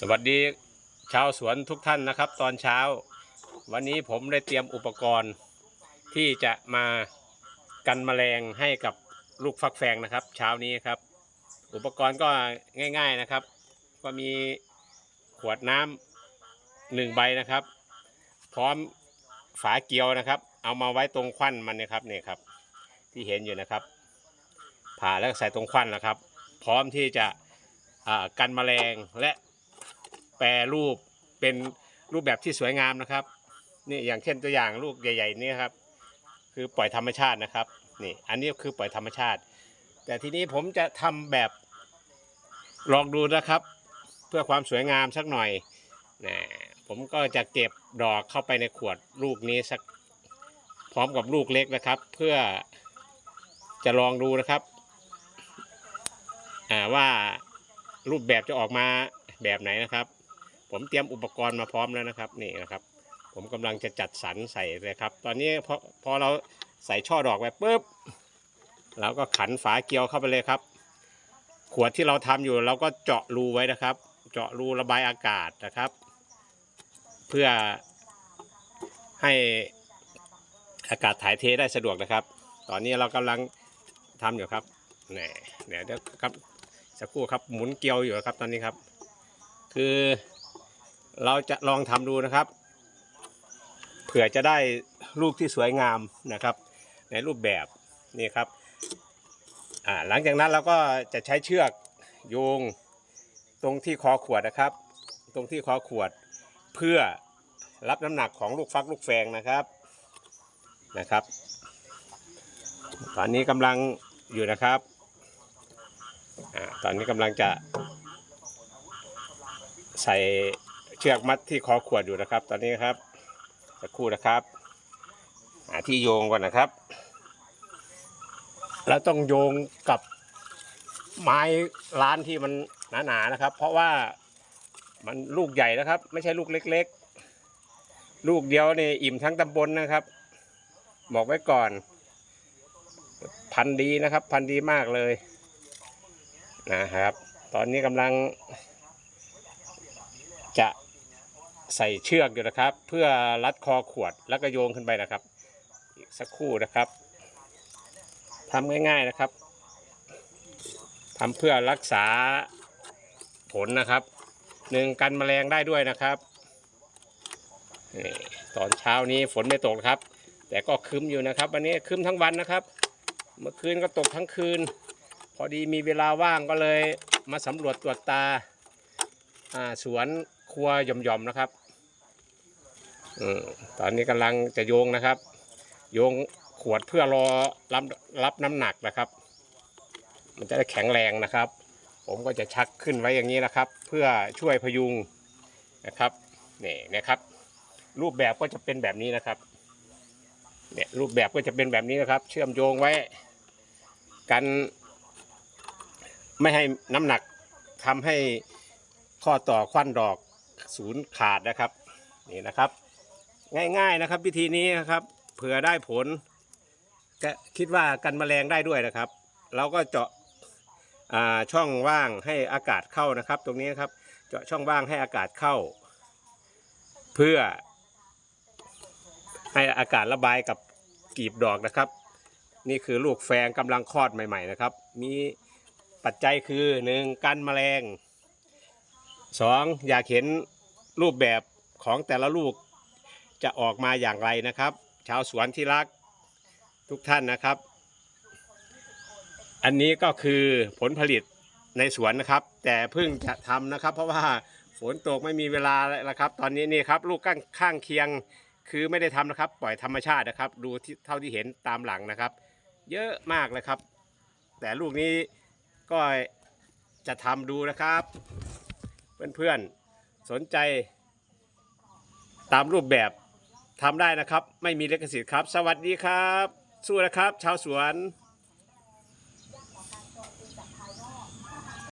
สวัสดีชาวสวนทุกท่านนะครับ ตอนเช้า วันนี้ผมได้เตรียมอุปกรณ์ที่จะมากันแมลงให้กับลูกฟักแฟงนะครับ เช้านี้ครับ อุปกรณ์ก็ง่าย ๆนะครับ ก็มีขวดน้ำหนึ่งใบนะครับ พร้อมฝาเกลียวนะครับ เอามาไว้ตรงควันมันนะครับเนี่ยครับ ที่เห็นอยู่นะครับ ผ่าแล้วใส่ตรงควันนะครับ พร้อมที่จะกันแมลงและ แปรรูปเป็นรูปแบบที่สวยงามนะครับนี่อย่างเช่นตัวอย่างลูกใหญ่ ๆ นี่ครับ คือปล่อยธรรมชาตินะครับนี่อันนี้คือปล่อยธรรมชาติ แต่ทีนี้ผมจะทำแบบลองดูนะครับ เพื่อความสวยงามสักหน่อยนะผมก็จะเก็บดอกเข้าไปในขวดลูกนี้สักพร้อมกับลูกเล็กนะครับ เพื่อจะลองดูนะครับว่ารูปแบบจะออกมาแบบไหนนะครับ ผมเตรียมอุปกรณ์มาพร้อมแล้วนะครับนี่นะครับ ผมกำลังจะจัดสรรใส่เลยครับ ตอนนี้พอพอเราใส่ช่อดอกไปปุ๊บเราก็ขันฝาเกลียวเข้าไปเลยครับ ขวดที่เราทำอยู่เราก็เจาะรูไว้นะครับ เจาะรูระบายอากาศนะครับ เพื่อให้อากาศถ่ายเทได้สะดวกนะครับ ตอนนี้เรากำลังทำอยู่ครับแหน่เดี๋ยเดี๋ยวครับสักครู่ครับหมุนเกลียวอยู่ครับตอนนี้ครับ คือ เราจะลองทำดูนะครับ เผื่อจะได้รูปที่สวยงามนะครับ ในรูปแบบนี่ครับหลังจากนั้นเราก็จะใช้เชือกโยงตรงที่คอขวดนะครับ ตรงที่คอขวดเพื่อรับน้ำหนักของลูกฟักลูกแฟงนะครับนะครับ ตอนนี้กำลังอยู่นะครับอตอนนี้กำลังจะใส่ ชือกมัดที่คอขวดอยู่นะครับ ตอนนี้ครับสักครู่นะครับหาที่โยงก่อนนะครับ แล้วต้องโยงกับไม้ร้านที่มันหนาๆนะครับ เพราะว่ามันลูกใหญ่นะครับ ไม่ใช่ลูกเล็ก ๆ ลูกเดียวนี่อิ่มทั้งตำบลนะครับ บอกไว้ก่อน พันดีนะครับ พันดีมากเลยนะครับ ตอนนี้กำลังจะ ใส่เชือกอยู่นะครับ เพื่อรัดคอขวดแล้วก็โยงขึ้นไปนะครับ อีกสักครู่นะครับทำง่ายๆนะครับทำเพื่อรักษาผลนะครับหนึ่งกันแมลงได้ด้วยนะครับตอนเช้านี้ฝนไม่ตกครับ แต่ก็ครึ้มอยู่นะครับ วันนี้ครึ้มทั้งวันนะครับ เมื่อคืนก็ตกทั้งคืน พอดีมีเวลาว่างก็เลยมาสำรวจตรวจตาสวนครัวหย่อมๆนะครับ ตอนนี้กำลังจะโยงนะครับ โยงขวดเพื่อรอรับรับน้ำหนักนะครับ มันจะได้แข็งแรงนะครับ ผมก็จะชักขึ้นไว้อย่างนี้นะครับ เพื่อช่วยพยุงนะครับนี่นะครับ รูปแบบก็จะเป็นแบบนี้นะครับเนี่ยรูปแบบก็จะเป็นแบบนี้นะครับ เชื่อมโยงไว้ กันไม่ให้น้ำหนักทำให้ข้อต่อควันดอกศูนย์ขาดนะครับ นี่นะครับ ง่ายๆนะครับ วิธีนี้นะครับ เผื่อได้ผลก็คิดว่ากันแมลงได้ด้วยนะครับ เราก็เจาะช่องว่างให้อากาศเข้านะครับ ตรงนี้นะครับ เจาะช่องว่างให้อากาศเข้า เพื่อ ให้อากาศระบายกับกีบดอกนะครับ นี่คือลูกแฟงกำลังคลอดใหม่ ๆ นะครับ มีปัจจัยคือหนึ่งกันแมลงสองอยากเห็นรูปแบบของแต่ละลูก จะออกมาอย่างไรนะครับ ชาวสวนที่รักทุกท่านนะครับ อันนี้ก็คือผลผลิตในสวนนะครับ แต่เพิ่งจะทำนะครับ เพราะว่าฝนตกไม่มีเวลาแล้วครับ ตอนนี้นี่ครับลูกข้างข้างเคียงคือไม่ได้ทำนะครับ ปล่อยธรรมชาตินะครับ ดูที่เท่าที่เห็นตามหลังนะครับ เยอะมากเลยครับ แต่ลูกนี้ก็จะทำดูนะครับ เพื่อนๆสนใจตามรูปแบบ ทำได้นะครับ ไม่มีลิขสิทธิ์ครับ สวัสดีครับ สู้นะครับ ชาวสวน